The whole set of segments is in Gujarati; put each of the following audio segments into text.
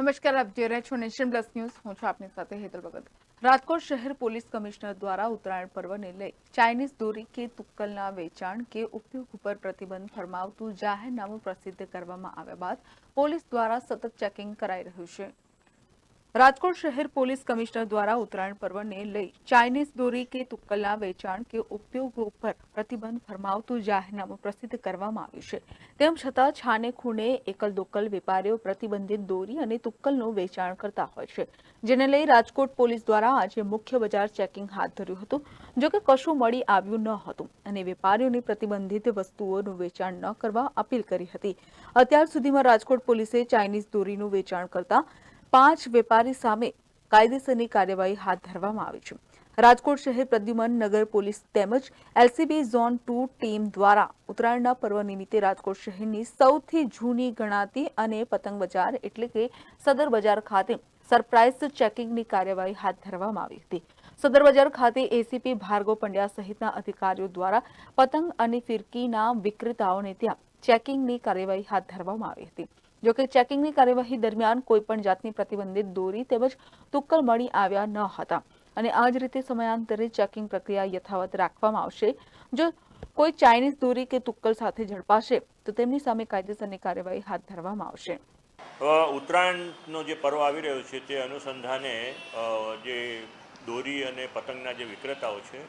નમસ્કાર, આપ જોઈ રહ્યા છો નેશન પ્લસ ન્યૂઝ. હું છું આપની સાથે હેતલ ભગત. રાજકોટ શહેર પોલીસ કમિશનર દ્વારા ઉત્તરાયણ પર્વને લઈ ચાઇનીઝ દોરી કે તુક્કલના વેચાણ કે ઉપયોગ ઉપર પ્રતિબંધ ફરમાવતું જાહેરનામું પ્રસિદ્ધ કરવામાં આવ્યા બાદ પોલીસ દ્વારા સતત ચેકિંગ કરાઈ રહ્યું છે. રાજકોટ શહેર પોલીસ કમિશનર દ્વારા ઉત્તરાયણ પર્વને લઈ ચાઇનીઝ દોરી કે તુક્કલના વેચાણ કે ઉપયોગ ઉપર પ્રતિબંધ ફરમાવતું જાહેરનામું પ્રસિદ્ધ કરવામાં આવ્યું છે. તેમ છતાં છાને ખૂણે એકલ દોકલ વેપારીઓ પ્રતિબંધિત દોરી અને તુક્કલનું વેચાણ કરતા હોય છે. જેને લઈ રાજકોટ પોલીસ દ્વારા આજે મુખ્ય બજાર ચેકિંગ હાથ ધર્યું હતું, જો કે કશું મળી આવ્યું ન હતું અને વેપારીઓને પ્રતિબંધિત વસ્તુઓનું વેચાણ ન કરવા અપીલ કરી હતી. અત્યાર સુધીમાં રાજકોટ પોલીસે ચાઇનીઝ દોરીનું વેચાણ કરતા પાંચ વેપારી સામે કાયદેસરની કાર્યવાહી હાથ ધરવામાં આવી છે. રાજકોટ શહેર પ્રદ્યુમન નગર પોલીસ તેમજ એલસીબી ઝોન ટુ ટીમ દ્વારા ઉત્તરાયણના પર્વ નિમિત્તે રાજકોટ શહેરની સૌથી જૂની ગણાતી અને પતંગ બજાર એટલે કે સદર બજાર ખાતે સરપ્રાઇઝ ચેકિંગની કાર્યવાહી હાથ ધરવામાં આવી હતી. સદર બજાર ખાતે એસીપી ભાર્ગવ પંડ્યા સહિતના અધિકારીઓ દ્વારા પતંગ અને ફિરકીના વિક્રેતાઓને ત્યાં ચેકિંગની કાર્યવાહી હાથ ધરવામાં આવી હતી. જોકે ચેકિંગની કાર્યવાહી દરમિયાન કોઈપણ જાતની પ્રતિબંધિત દોરી તેમજ તુક્કલ મળી આવ્યા ન હતા. અને આ જ રીતે સમયાંતરે ચેકિંગ પ્રક્રિયા યથાવત રાખવામાં આવશે. જો કોઈ ચાઇનીઝ દોરી કે તુક્કલ સાથે ઝડપાશે, તો તેમની સામે કાયદેસરની કાર્યવાહી હાથ ધરવામાં આવશે. ઉત્તરાયણનો જે પર્વ આવી રહ્યો છે, તે અનુસંધાને જે દોરી અને પતંગના જે વિક્રેતાઓ છે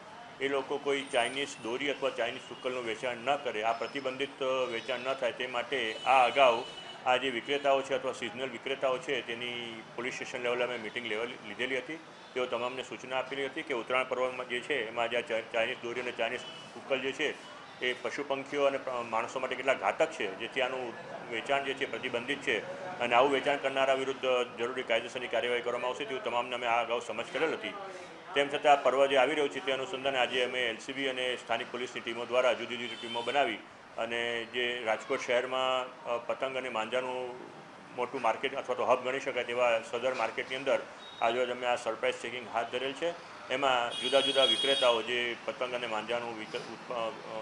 એ લોકો કોઈ ચાઇનીઝ દોરી અથવા ચાઇનીઝ તુક્કલનું વેચાણ ન કરે, આ પ્રતિબંધિત વેચાણ ન થાય તે માટે આ અગાઉ આ જે વિક્રેતાઓ છે અથવા સિઝનલ વિક્રેતાઓ છે તેની પોલીસ સ્ટેશન લેવલે અમે મિટિંગ લેવલ લીધેલી હતી. તેઓ તમામને સૂચના આપેલી હતી કે ઉત્તરાયણ પર્વમાં જે છે એમાં જે ચાઇનીઝ દોરી અને ચાઇનીઝ તુક્કલ જે છે એ પશુ પંખીઓ અને માણસો માટે કેટલા ઘાતક છે જેથી આનું વેચાણ જે છે પ્રતિબંધિત છે અને આવું વેચાણ કરનારા વિરુદ્ધ જરૂરી કાયદેસરની કાર્યવાહી કરવામાં આવશે તેવું તમામને અમે આ અગાઉ સમજ કરેલ હતી. તેમ છતાં આ પર્વ જે આવી રહ્યું છે તે અનુસંધાને આજે અમે એલસીબી અને સ્થાનિક પોલીસની ટીમો દ્વારા જુદી જુદી ટીમો બનાવી અને જે રાજકોટ શહેરમાં પતંગ અને માંજાનું મોટું માર્કેટ અથવા તો હબ ગણી શકાય તેવા સદર માર્કેટની અંદર આજે અમે આ સરપ્રાઇઝ ચેકિંગ હાથ ધરેલ છે. એમાં જુદા જુદા વિક્રેતાઓ જે પતંગ અને માંજાનું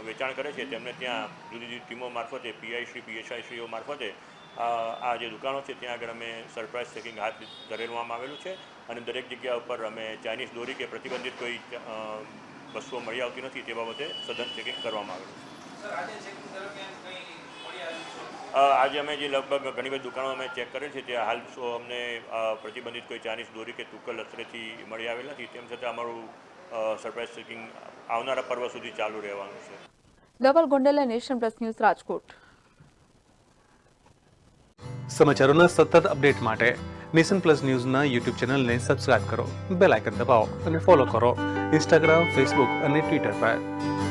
વેચાણ કરે છે, તેમને ત્યાં જુદી જુદી ટીમો મારફતે પીઆઈસી પીએસઆઈસીઓ મારફતે આ જે દુકાનો છે, ત્યાં આગળ અમે સરપ્રાઇઝ ચેકિંગ હાથ ધરેલવામાં આવેલું છે. અને દરેક જગ્યા ઉપર અમે ચાઇનીઝ દોરી કે પ્રતિબંધિત કોઈ વસ્તુઓ મળી આવતી નથી, તે બાબતે સઘન ચેકિંગ કરવામાં આવેલું છે. આજે અમે જે લગભગ ઘણી બધી દુકાનો અમે ચેક કરેલ છે ત્યાં હાલ શું અમને પ્રતિબંધિત કોઈ ચાઇનીઝ દોરી કે તુક્કલ અત્રેથી મળી આવેલ નથી તેમ છતાં અમારું સરપ્રાઇઝ ચેકિંગ આવનારા પર્વ સુધી ચાલુ રહેવાનું છે. Dhaval Gondal nation plus news Rajkot. સમાચારોના સતત અપડેટ માટે નેશન પ્લસ ન્યૂઝના યુટ્યુબ ચેનલને સબસ્ક્રાઇબ કરો બેલ આઇકન દબાવો અને ફોલો કરો ઇન્સ્ટાગ્રામ ફેસબુક અને ટ્વિટર પર.